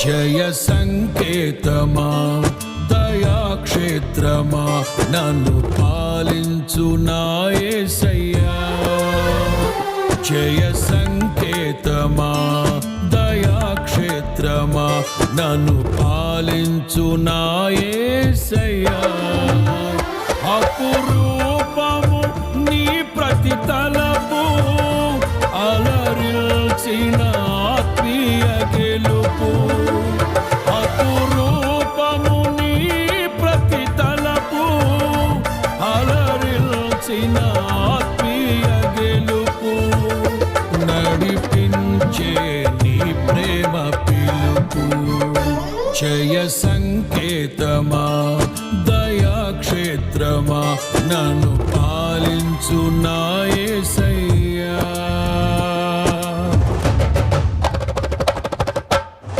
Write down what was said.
జయ సంకేతమా దయాక్షేత్రమా నన్ను పాలించు నాయసయ్యా జయ సంకేతమా దయాక్షేత్రమా నన్ను పాలించు నాయసయ్యా అపురూపము నీ ప్రతి తలపు అలరిల్చిన ఆత్మీయ గెలు జయ సంకేతమా దయాక్షేత్రమా నన్ను పాలించు నాయసయ్యా